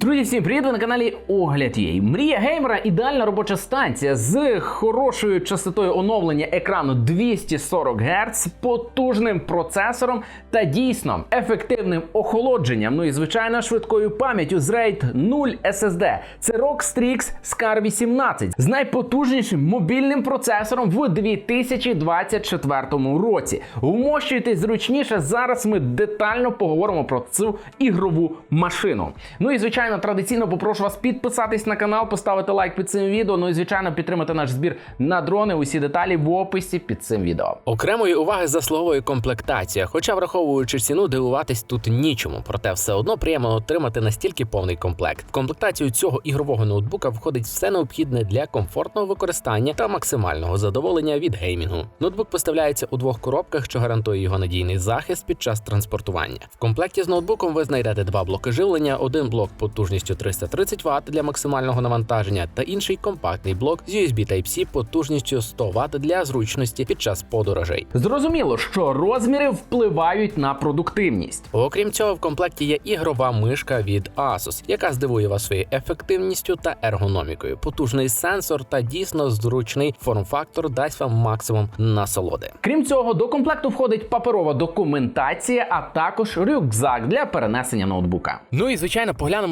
Друзі, всім привіт! Ви на каналі Огляд Єй. Мрія геймера ідеальна робоча станція з хорошою частотою оновлення екрану 240 Гц, потужним процесором та дійсно ефективним охолодженням. Ну і звичайно швидкою пам'яттю з RAID 0 SSD. Це ROG Strix Scar 18 з найпотужнішим мобільним процесором в 2024 році. Вмощуйтесь зручніше. Зараз ми детально поговоримо про цю ігрову машину. Ну і звичайно, традиційно попрошу вас підписатись на канал, поставити лайк під цим відео. Ну і звичайно, підтримати наш збір на дрони. Усі деталі в описі під цим відео. Окремої уваги заслуговує комплектація, хоча, враховуючи ціну, дивуватись тут нічому. Проте все одно приємно отримати настільки повний комплект. В комплектацію цього ігрового ноутбука входить все необхідне для комфортного використання та максимального задоволення від геймінгу. Ноутбук поставляється у двох коробках, що гарантує його надійний захист під час транспортування. В комплекті з ноутбуком ви знайдете два блоки живлення, один блок потужністю 330 Вт для максимального навантаження, та інший компактний блок з USB Type-C потужністю 100 Вт для зручності під час подорожей. Зрозуміло, що розміри впливають на продуктивність. Окрім цього, в комплекті є ігрова мишка від Asus, яка здивує вас своєю ефективністю та ергономікою. Потужний сенсор та дійсно зручний форм-фактор дасть вам максимум насолоди. Крім цього, до комплекту входить паперова документація, а також рюкзак для перенесення ноутбука. Ну і звичайно, поглянемо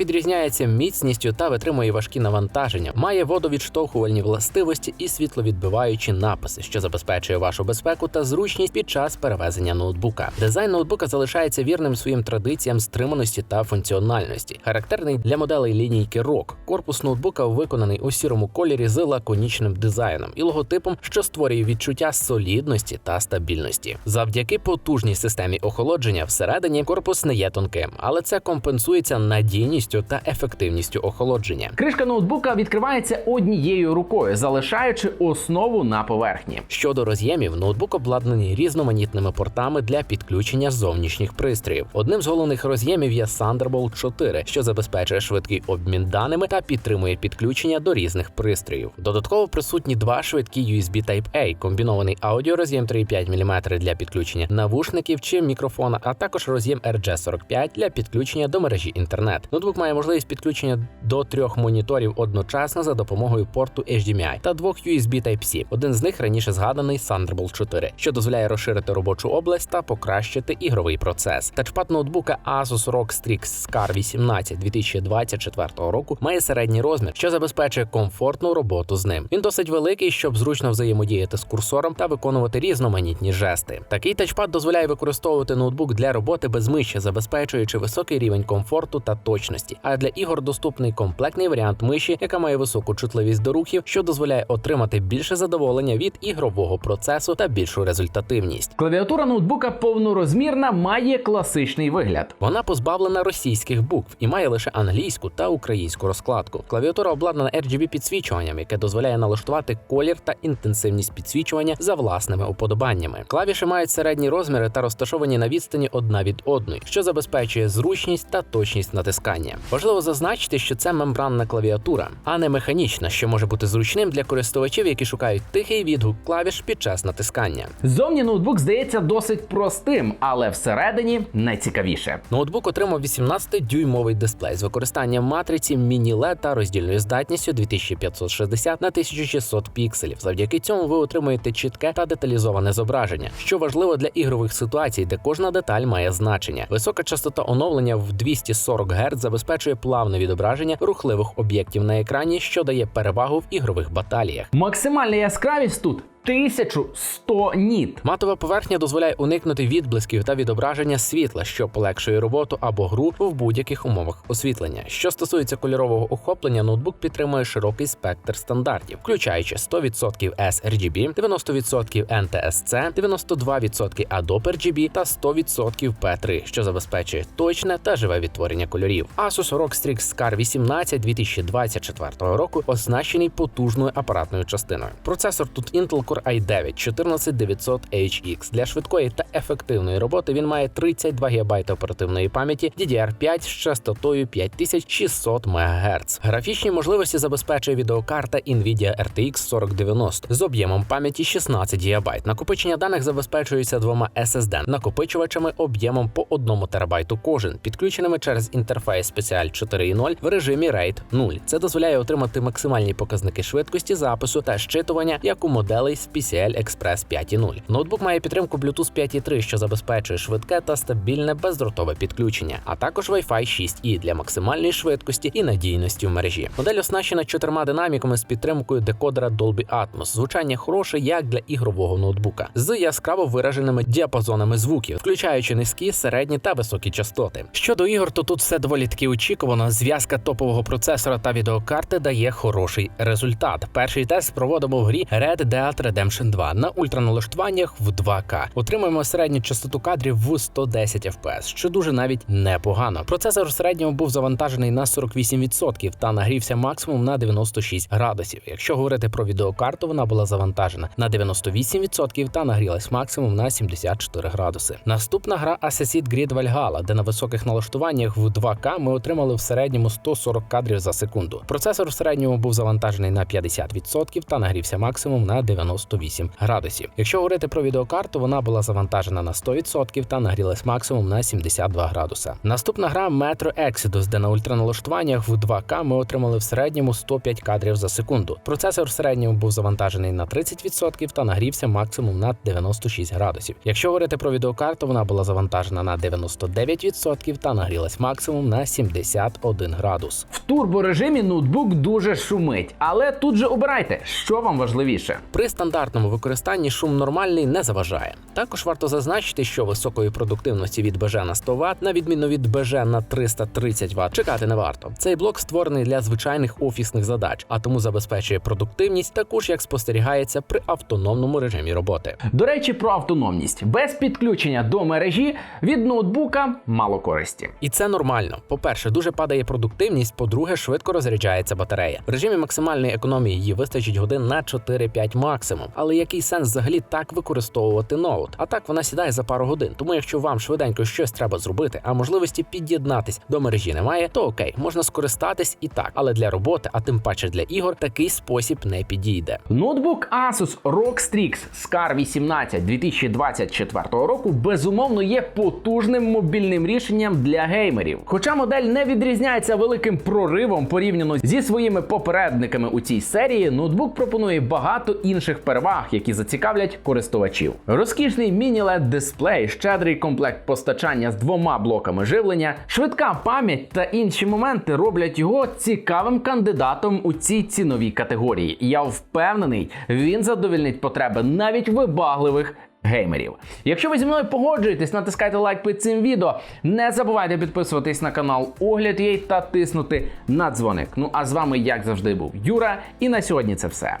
відрізняється міцністю та витримує важкі навантаження, має водовідштовхувальні властивості і світловідбиваючі написи, що забезпечує вашу безпеку та зручність під час перевезення ноутбука. Дизайн ноутбука залишається вірним своїм традиціям стриманості та функціональності, характерний для моделей лінійки ROG. Корпус ноутбука виконаний у сірому кольорі з лаконічним дизайном і логотипом, що створює відчуття солідності та стабільності. Завдяки потужній системі охолодження всередині корпус не є тонким, але це компенсується надійністю та ефективністю охолодження. Кришка ноутбука відкривається однією рукою, залишаючи основу на поверхні. Щодо роз'ємів, ноутбук обладнаний різноманітними портами для підключення зовнішніх пристроїв. Одним з головних роз'ємів є Thunderbolt 4, що забезпечує швидкий обмін даними та підтримує підключення до різних пристроїв. Додатково присутні два швидкі USB Type-A, комбінований аудіороз'єм 3,5 мм для підключення навушників чи мікрофона, а також роз'єм RJ45 для підключення до мережі інтернет. Ноутбук має можливість підключення до трьох моніторів одночасно за допомогою порту HDMI та двох USB Type-C. Один з них раніше згаданий Thunderbolt 4, що дозволяє розширити робочу область та покращити ігровий процес. Тачпад ноутбука Asus ROG Strix Scar 18 2024 року має середній розмір, що забезпечує комфортну роботу з ним. Він досить великий, щоб зручно взаємодіяти з курсором та виконувати різноманітні жести. Такий тачпад дозволяє використовувати ноутбук для роботи без миші, забезпечуючи високий рівень комфорту та точності. А для ігор доступний комплектний варіант миші, яка має високу чутливість до рухів, що дозволяє отримати більше задоволення від ігрового процесу та більшу результативність. Клавіатура ноутбука повнорозмірна, має класичний вигляд. Вона позбавлена російських букв і має лише англійську та українську розкладку. Клавіатура обладнана RGB підсвічуванням, яке дозволяє налаштувати колір та інтенсивність підсвічування за власними уподобаннями. Клавіші мають середні розміри та розташовані на відстані одна від одної, що забезпечує зручність та точність натискання. Важливо зазначити, що це мембранна клавіатура, а не механічна, що може бути зручним для користувачів, які шукають тихий відгук клавіш під час натискання. Зовні ноутбук здається досить простим, але всередині найцікавіше. Ноутбук отримав 18-дюймовий дисплей з використанням матриці міні-LED та роздільною здатністю 2560 на 1600 пікселів. Завдяки цьому ви отримуєте чітке та деталізоване зображення, що важливо для ігрових ситуацій, де кожна деталь має значення. Висока частота оновлення в 240 Гц забезпечує плавне відображення рухливих об'єктів на екрані, що дає перевагу в ігрових баталіях. Максимальна яскравість тут 1100 ніт. Матова поверхня дозволяє уникнути відблисків та відображення світла, що полегшує роботу або гру в будь-яких умовах освітлення. Що стосується кольорового охоплення, ноутбук підтримує широкий спектр стандартів, включаючи 100% sRGB, 90% NTSC, 92% Adobe RGB та 100% P3, що забезпечує точне та живе відтворення кольорів. Asus ROG Strix Scar 18 2024 року оснащений потужною апаратною частиною. Процесор тут Intel Core i9 14900HX. Для швидкої та ефективної роботи він має 32 ГБ оперативної пам'яті DDR5 з частотою 5600 МГц. Графічні можливості забезпечує відеокарта Nvidia RTX 4090 з об'ємом пам'яті 16 ГБ. Накопичення даних забезпечується двома SSD накопичувачами об'ємом по 1 ТБ кожен, підключеними через інтерфейс Special 4.0 в режимі RAID 0. Це дозволяє отримати максимальні показники швидкості запису та щитування, як у моделей з PCL Express 5.0. Ноутбук має підтримку Bluetooth 5.3, що забезпечує швидке та стабільне бездротове підключення, а також Wi-Fi 6E для максимальної швидкості і надійності в мережі. Модель оснащена чотирма динаміками з підтримкою декодера Dolby Atmos. Звучання хороше як для ігрового ноутбука з яскраво вираженими діапазонами звуків, включаючи низькі, середні та високі частоти. Щодо ігор, то тут все доволі таки очікувано. Зв'язка топового процесора та відеокарти дає хороший результат. Перший тест проводимо в грі Red Dead Redemption 2 на ультраналаштуваннях в 2К. Отримуємо середню частоту кадрів в 110 FPS, що дуже навіть непогано. Процесор в середньому був завантажений на 48% та нагрівся максимум на 96 градусів. Якщо говорити про відеокарту, вона була завантажена на 98% та нагрілась максимум на 74 градуси. Наступна гра Assassin's Creed Valhalla, де на високих налаштуваннях в 2К ми отримали в середньому 140 кадрів за секунду. Процесор в середньому був завантажений на 50% та нагрівся максимум на 98 градусів. Якщо говорити про відеокарту, вона була завантажена на 100% та нагрілась максимум на 72 градуса. Наступна гра Metro Exodus, де на ультраналаштуваннях в 2К ми отримали в середньому 105 кадрів за секунду. Процесор в середньому був завантажений на 30% та нагрівся максимум на 96 градусів. Якщо говорити про відеокарту, вона була завантажена на 99% та нагрілась максимум на 71 градус. В турборежимі ноутбук дуже шумить, але тут же обирайте, що вам важливіше. При стандартному використанні шум нормальний не заважає. Також варто зазначити, що високої продуктивності від БЖ на 100 Вт, на відміну від БЖ на 330 Вт, чекати не варто. Цей блок створений для звичайних офісних задач, а тому забезпечує продуктивність, також як спостерігається при автономному режимі роботи. До речі, про автономність без підключення до мережі від ноутбука мало користі. І це нормально. По-перше, дуже падає продуктивність, по-друге, швидко розряджається батарея. В режимі максимальної економії її вистачить годин на 4-5 максимум. Але який сенс взагалі так використовувати ноут? А так вона сідає за пару годин. Тому якщо вам швиденько щось треба зробити, а можливості під'єднатись до мережі немає, то окей, можна скористатись і так. Але для роботи, а тим паче для ігор, такий спосіб не підійде. Ноутбук Asus ROG Strix Scar 18 2024 року безумовно є потужним мобільним рішенням для геймерів. Хоча модель не відрізняється великим проривом порівняно зі своїми попередниками у цій серії, ноутбук пропонує багато інших переваг, які зацікавлять користувачів. Розкішний міні-LED дисплей, щедрий комплект постачання з двома блоками живлення, швидка пам'ять та інші моменти роблять його цікавим кандидатом у цій ціновій категорії. Я впевнений, він задовільнить потреби навіть вибагливих. Геймерів. Якщо ви зі мною погоджуєтесь, натискайте лайк під цим відео. Не забувайте підписуватись на канал Огляд.ua та тиснути на дзвоник. Ну а з вами, як завжди, був Юра. І на сьогодні це все.